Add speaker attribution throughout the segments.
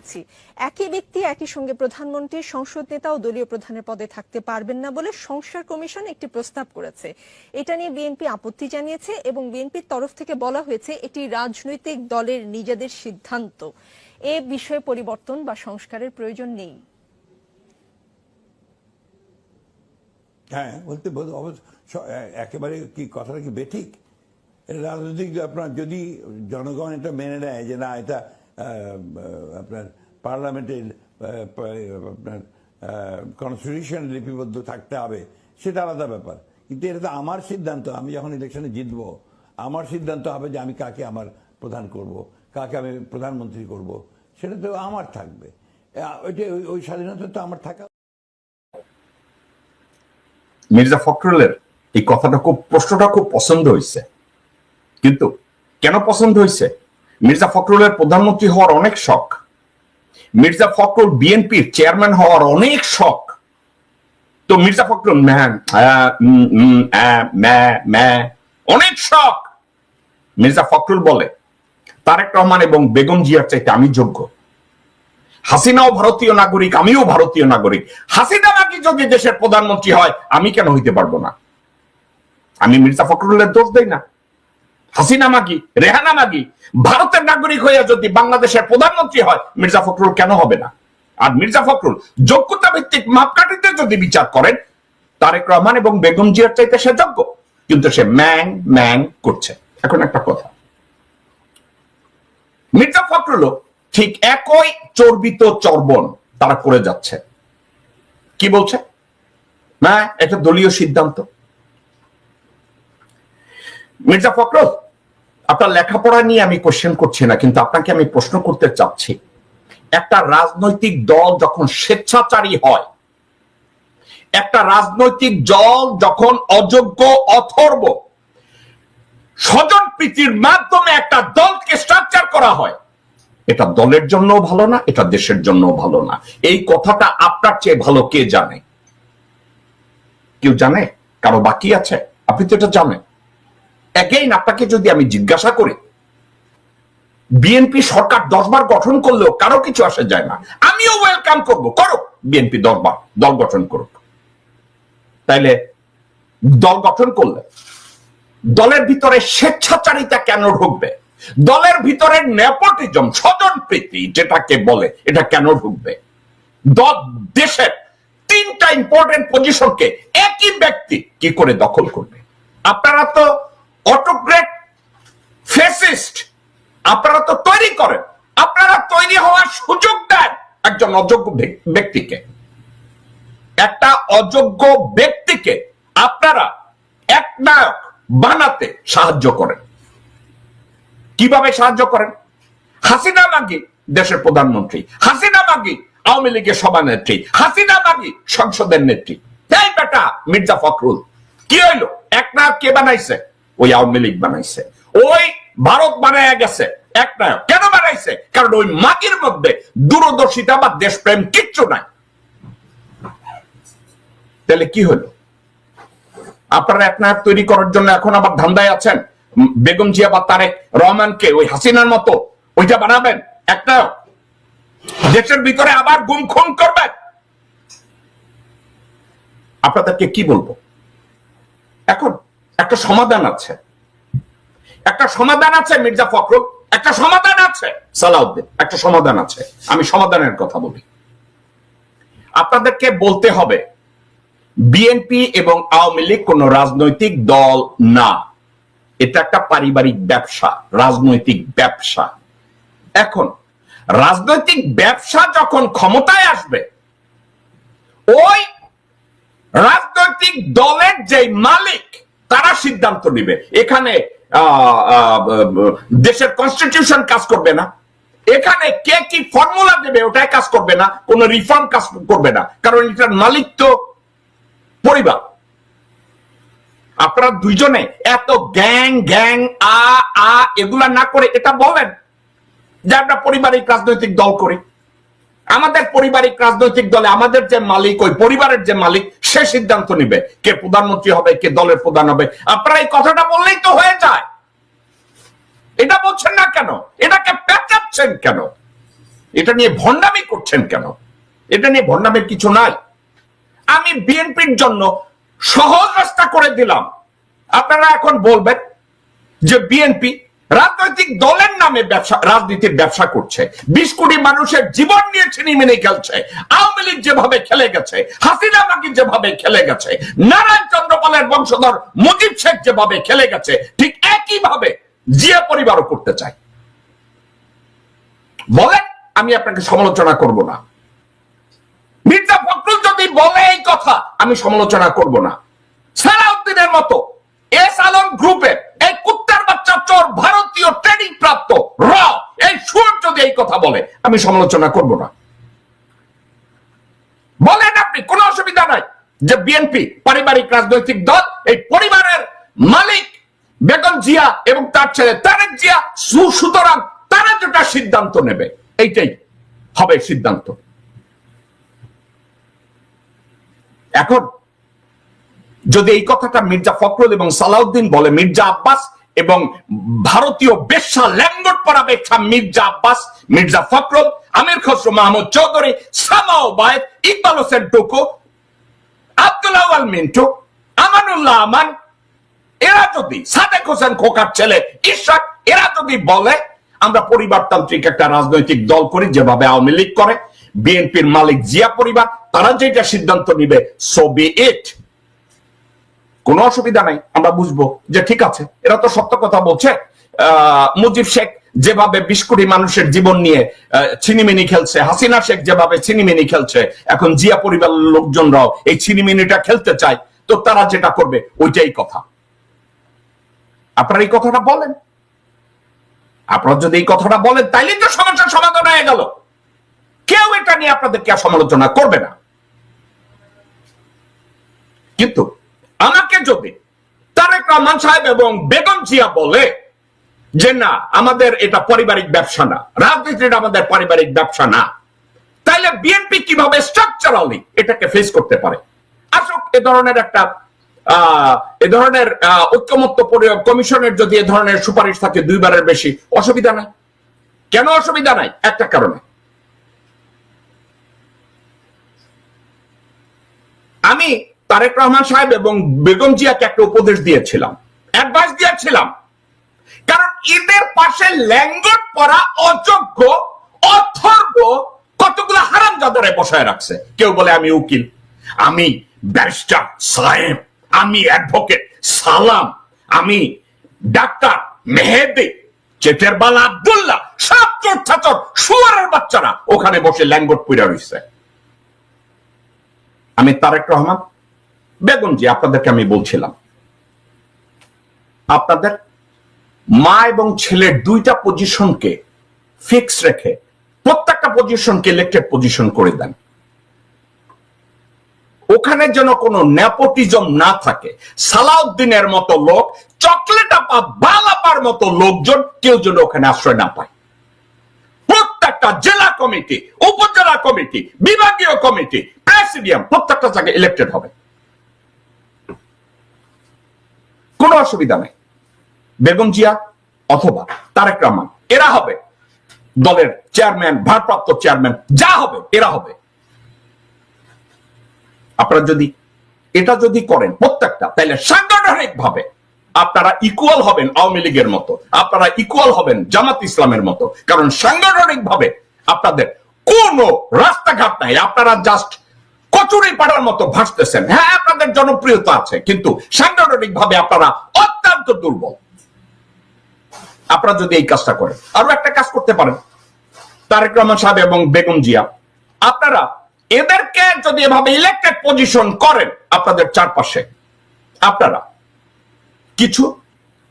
Speaker 1: বলছি। একই ব্যক্তি একই সঙ্গে প্রধানমন্ত্রী, সংসদ নেতা ও দলীয় প্রধানের পদে থাকতে পারবেন না বলে সংস্কার কমিশন একটি প্রস্তাব করেছে। এটা নিয়ে বিএনপি আপত্তি জানিয়েছে এবং বিএনপির তরফ থেকে বলা হয়েছে এটি রাজনৈতিক দলের নিজেদের সিদ্ধান্ত। এ বিষয়ে পরিবর্তন বা সংস্কারের প্রয়োজন নেই।
Speaker 2: হ্যাঁ বলতে একেবারে কি কথাটা কি বেঠিক? রাজনৈতিক আপনার যদি জনগণ এটা মেনে নেয় যে না, এটা আপনার পার্লামেন্টের আপনার কনস্টিটিউশন লিপিবদ্ধ থাকতে হবে, সেটা আলাদা ব্যাপার। কিন্তু এটা তো আমার সিদ্ধান্ত, আমি যখন ইলেকশনে জিতবো, আমার সিদ্ধান্ত হবে যে আমি কাকে আমার প্রধান করব, কাকে আমি প্রধানমন্ত্রী করব, সেটা তো আমার থাকবে। ওইটা ওই- ওই স্বাধীনতা তো আমার থাকা
Speaker 3: মির্জা ফখরুলের এই কথাটা খুব প্রশ্নটা খুব পছন্দ হয়েছে কিন্তু কেন পছন্দ হয়েছে মির্জা ফখরুলের প্রধানমন্ত্রী হওয়ার অনেক শখ। মির্জা ফখরুল বিএনপির চেয়ারম্যান হওয়ার অনেক শখ। তো মির্জা ফখরুল অনেক শখ, মির্জা ফখরুল বলে। তারেক রহমান এবং বেগম জিয়ার চাইতে আমি যোগ্য। হাসিনাও ভারতীয় নাগরিক, আমিও ভারতীয় নাগরিক। হাসিনা নাকি যদি দেশের প্রধানমন্ত্রী হয়, আমি কেন হইতে পারব না? আমি মির্জা ফখরুলের দোষ দেই না। হাসিনা মাগি রেহানা মাগি ভারতের নাগরিক হয়ে যদি বাংলাদেশের প্রধানমন্ত্রী হয়, মির্জা ফখরুল কেন হবে না? আর মির্জা ফখরুল যোগ্যতা ভিত্তিক মাপকাঠিতে যদি বিচার করেন, তারেক রহমান এবং বেগম জিয়ার চাইতে সে যোগ্য, কিন্তু সে ম্যাং ম্যাং করছে। এখন একটা কথা। মির্জা ফখরুলও ঠিক একই চর্বিত চর্বণ তারা করে যাচ্ছে। কি বলছে? না এটা দলীয় সিদ্ধান্ত। মির্জা ফখরুল, আপনার লেখাপড়া নিয়ে আমি কোশ্চেন করছি না, কিন্তু আপনাকে আমি প্রশ্ন করতে চাচ্ছি। একটা রাজনৈতিক দল যখন স্বেচ্ছাচারী হয়, একটা রাজনৈতিক দল যখন অযোগ্য, অথর্ব স্বজন প্রীতির মাধ্যমে একটা দলকে স্ট্রাকচার করা হয়, এটা দলের জন্য ভালো না, এটা দেশের জন্য ভালো না। এই কথাটা আপনার চেয়ে ভালো কে জানে? কেউ জানে? কারও বাকি আছে? আপনি তো এটা জানেন। এগেইন আপনাকে যদি আমি জিজ্ঞাসা করি বিএনপি সরকার দশবার গঠন করলেও কারও কিছু আসে যায় না। আমিও ওয়েলকাম করব। করো বিএনপি দশবার, দল গঠন করুক। তাইলে দল গঠন করলে দলের ভিতরে স্বেচ্ছাচারিতা কেন ঢুকবে? দলের ভিতরে নেপোটিজম, স্বজন প্রীতি যেটাকে বলে, এটা কেন ঢুকবে? দল, দেশের তিনটা ইম্পর্টেন্ট পজিশনকে একই ব্যক্তি কি করে দখল করবে? আপনারা তো অটোগ্রেট ফেসিস্ট আপনারা তো তৈরি করেন। আপনারা তৈরি হওয়ার সুযোগ দেন একজন অযোগ্য ব্যক্তিকে। একটা অযোগ্য ব্যক্তিকে আপনারা একনায়ক বানাতে সাহায্য করেন। কীভাবে সাহায্য করেন? হাসিনা মাগি দেশের প্রধানমন্ত্রী, হাসিনা মাগি আওয়ামী লীগের সভানেত্রী, হাসিনা মাগি সংসদের নেত্রী। এই বেটা মির্জা ফখরুল, কি হইল? এক নায়ক কে বানাইছে? ওই আওয়ামী লীগ বানাইছে। ওই ভারত বানায় গেছে, এক নায়ক। কেন বানাইছে? কারণ ওই মাগির মধ্যে দূরদর্শিতা বা দেশপ্রেম কিচ্ছু নাই। তাহলে কি হলো? আপনারা এক নায়ক তৈরি করার জন্য এখন আবার ধান্দায় আছেন? বেগম জিয়া বা তারেক রহমানকে ওই হাসিনার মতো ওইটা বানাবেন? এক নায়ক। দেশের ভিতরে আবার গুম খুন করবেন? আপনাদেরকে কি বলব? এখন একটা সমাধান আছে। একটা সমাধান আছে, মির্জা ফখরুল। একটা সমাধান আছে, সালাউদ্দিন। একটা সমাধান আছে। আমি সমাধানের কথা বলি। আপনাদেরকে বলতে হবে, বিএনপি এবং আওয়ামী লীগ কোন রাজনৈতিক দল না। এটা একটা পারিবারিক ব্যবসা, রাজনৈতিক ব্যবসা। এখন, রাজনৈতিক ব্যবসা যখন ক্ষমতায় আসবে, ওই রাজনৈতিক দলের যে মালিক তারা সিদ্ধান্ত নিবে। এখানে দেশের কনস্টিটিউশন কাজ করবে না। এখানে কে কি ফর্মুলা দেবে ওটাই কাজ করবে না, কোন রিফর্ম কাজ করবে না। কারণ এটার মালিক তো পরিবার। আপনারা দুইজনে এত গ্যাং গ্যাং, আ আ, এগুলা না করে এটা বলেন যে আমরা পারিবারিক রাজনৈতিক দল করি। আমাদের পারিবারিক রাজনৈতিক দলে আমাদের যে মালিক, ওই পরিবারের যে মালিক, সে সিদ্ধান্ত নিবে কে প্রধানমন্ত্রী হবে, কে দলের প্রধান হবে। আপনারা এই কথাটা বললেই তো হয়ে যায়। এটা বলছেন না কেন? এটাকে পেঁচাচ্ছেন কেন? এটা নিয়ে ভণ্ডামি করছেন কেন? এটা নিয়ে ভণ্ডামের কিছু নাই। আমি বিএনপির জন্য সহজ রাস্তা করে দিলাম। আপনারা এখন বলবেন যে বিএনপি রাজনৈতিক দলের নামে ব্যবসা, রাজনীতির ব্যবসা করছে। বিশ কোটি মানুষের জীবন নিয়ে ছিনিমিনি খেলছে। আওয়ামী লীগ যেভাবে খেলে গেছে, হাসিনা মাকি যেভাবে খেলে গেছে, নারায়ণ চন্দ্রপালের বংশধর মুজিব শেখ যেভাবে খেলে গেছে, ঠিক একইভাবে জিয়া পরিবারও করতে চায়। বলেন, আমি আপনাকে সমালোচনা করব না। মির্জা ফখরুল যদি বলে এই কথা, আমি সমালোচনা করব না। সালাউদ্দিনের মতো এস আলম গ্রুপের এই কুত্তার বাচ্চা চোর ভারতীয় ট্রেনিং প্রাপ্ত র এই যদি এই কথা বলে, আমি সমালোচনা করব না। বলেন আপনি, কোনো অসুবিধা নাই যে বিএনপি পারিবারিক রাজনৈতিক দল, এই পরিবারের মালিক বেগম জিয়া এবং তার ছেলে তারেক জিয়া সুতরাং তারা যেটা সিদ্ধান্ত নেবে। এইটাই হবে সিদ্ধান্ত। এখন যদি এই কথাটা মির্জা ফখরুল এবং সালাউদ্দিন বলে, মির্জা আব্বাস এবং ভারতীয় বেশ্যা ল্যাঙ্গট পরা বেশ্যা মির্জা আব্বাস, মির্জা ফখরুল, আমির খসরু মাহমুদ চৌধুরী সামাও বায়েদ ইকবাল হোসেন টুকু আব্দুল্লাহ মিন্টু, আমানুল্লাহ আমান এরা যদি সাদেক হোসেন খোকার ছেলে ইশাক এরা যদি বলে, আমরা পরিবারতান্ত্রিক একটা রাজনৈতিক দল করি, যেভাবে আওয়ামী লীগ করে। বিএনপির মালিক জিয়া পরিবার, তারা যেটা সিদ্ধান্ত নিবে সো বি ইট কোনো অসুবিধা নাই আমরা বুঝব যে ঠিক আছে। এরা তো সত্য কথা বলছে। মুজিব শেখ যেভাবে বিশ কোটি মানুষের জীবন নিয়ে আহ, ছিনিমিনি খেলছে হাসিনা শেখ যেভাবে ছিনিমিনি খেলছে এখন জিয়া পরিবারের লোকজনরাও এই ছিনিমিনিটা খেলতে চায় তো তারা যেটা করবে ওইটাই কথা। আপনারা এই কথাটা বলেন। আপনারা যদি এই কথাটা বলেন তাইলে তো সমস্যার সমাধান হয়ে গেল। কেউ এটা নিয়ে আপনাদেরকে সমালোচনা করবে না। কিন্তু আমাকে যদি তারেক রহমান সাহেব এবং বেগম জিয়া বলে যে না, আমাদের এটা পারিবারিক ব্যবসা না রাজনীতিটা আমাদের পারিবারিক ব্যবসা না, তাইলে বিএনপি কীভাবে স্ট্রাকচারালি এটাকে ফেস করতে পারে? আসুক, এ ধরনের একটা এ ধরনের ঐক্যমত্য কমিশনের যদি এ ধরনের সুপারিশ থাকে দুইবারের বেশি, অসুবিধা নাই। কেন অসুবিধা নাই? একটা কারণে। আমি তারেক রহমান সাহেব এবং বেগম জিয়াকে একটা উপদেশ দিয়েছিলাম। অ্যাডভাইস দিয়েছিলাম। কারণ এদের পাশে ল্যাঙ্গট পরা অযোগ্য, অথর্ব, কতগুলো হারাম জাদারে বসায় রাখছে। কেউ বলে, আমি উকিল, আমি ব্যারিস্টার সাহেব আমি অ্যাডভোকেট সালাম, আমি ডাক্তার, মেহেদি চেটেরবাল আব্দুল্লাহ, সব চোর ছাচর, শুয়ারের বাচ্চারা ওখানে বসে ল্যাঙ্গট পুরা রয়েছে। আমি তারেক রহমান বেগম জি, আপনাদেরকে আমি বলছিলাম। আপনাদের মা এবং ছেলের দুইটা পজিশনকে ফিক্স রেখে প্রত্যেকটা পজিশনকে ইলেক্টেড পজিশন করে দেন। ওখানে যেন কোনো নেপোটিজম না থাকে, সালাউদ্দিনের মতো লোক চকলেট আপা বালাপার মতো লোকজন কেউ যেন ওখানে আশ্রয় না পায়। প্রত্যেকটা জেলা কমিটি, উপজেলা কমিটি, বিভাগীয় কমিটি, প্রেসিডিয়াম, প্রত্যেকটা জায়গায় ইলেক্টেড হবে। কোনো অসুবিধা নেই। বেগম জিয়া অথবা তারেক রহমান, এরা হবে দলের চেয়ারম্যান ভারপ্রাপ্ত চেয়ারম্যান যা হবে, এরা হবে। আপনারা যদি এটা যদি করেন প্রত্যেকটা তাহলে সাংগঠনিক ভাবে আপনারা ইকুয়াল হবেন আওয়ামী লীগের মতো, আপনারা ইকুয়াল হবেন জামাত ইসলামের মতো, কারণ সাংগঠনিক ভাবে আপনাদের কোনো রাস্তাঘাট নাই। আপনারা জাস্ট কচুরি পাড়ার মতো ভাসতেছেন। হ্যাঁ আপনাদের জনপ্রিয়তা আছে, কিন্তু সাংগঠনিক ভাবে আপনারা অত্যন্ত দুর্বল। আপনারা যদি এই কাজটা করেন, আরও একটা কাজ করতে পারেন। তারেক রহমান সাহেব এবং বেগম জিয়া, আপনারা এদেরকে যদি এভাবে ইলেক্টেড পজিশন করেন আপনাদের চারপাশে, আপনারা কিছু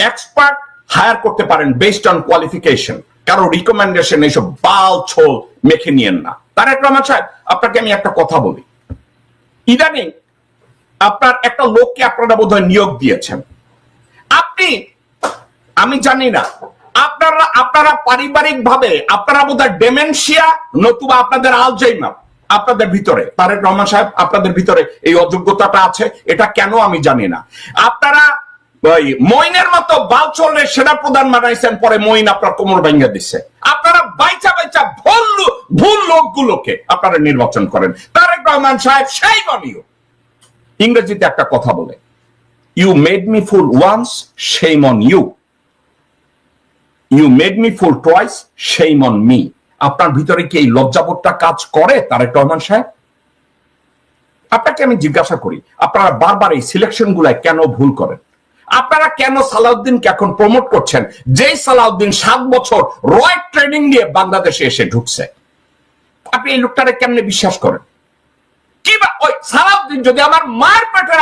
Speaker 3: এক্সপার্ট হায়ার করতে পারেন বেসড অন কোয়ালিফিকেশন কারও রিকমেন্ডেশন এইসব বাল ছোল মেখে নিয়েন না। তারেক রহমান সাহেব, আপনাকে আমি একটা কথা বলি। ইদানিং আপনার একটা লোককে আপনারা বোধহয় নিয়োগ দিয়েছেন। আপনি, আমি জানি না, আপনারা আপনারা পারিবারিক ভাবে আপনারা বোধহয় ডেমেনশিয়া নতুবা আপনাদের আলজাইমার আপনাদের ভিতরে। তারেক রহমান সাহেব, আপনাদের ভিতরে এই অযোগ্যতাটা আছে, এটা কেন আমি জানি না। আপনারা মইনের মতো বাল চললে সেনা প্রধান বানাইছেন, পরে মইন আপনার কোমর ভেঙে দিচ্ছে আপনারা বাইচা বাইচা ভুল ভুল লোকগুলোকে আপনারা নির্বাচন করেন। রহমান সাহেব, সেই বানিও। ইংরেজিতে একটা কথা বলে you made me fool once shame on you you made me fool twice shame on me আপনার ভিতরে কি এই লজ্জাবোধটা কাজ করে, তারেক রহমান সাহেব? আপনাকে আমি জিজ্ঞাসা করি, আপনারা বারবার এই সিলেকশন গুলায় কেন ভুল করেন? আপনারা কেন সালাউদ্দিনকে এখন প্রমোট করছেন, যেই সালাউদ্দিন সাত বছর রয় ট্রেনিং নিয়ে বাংলাদেশে এসে ঢুকছে? আপনি এই লোকটারে কেমনে বিশ্বাস করেন? কি ওই সালাউদ্দিন যদি আমার মার পেটের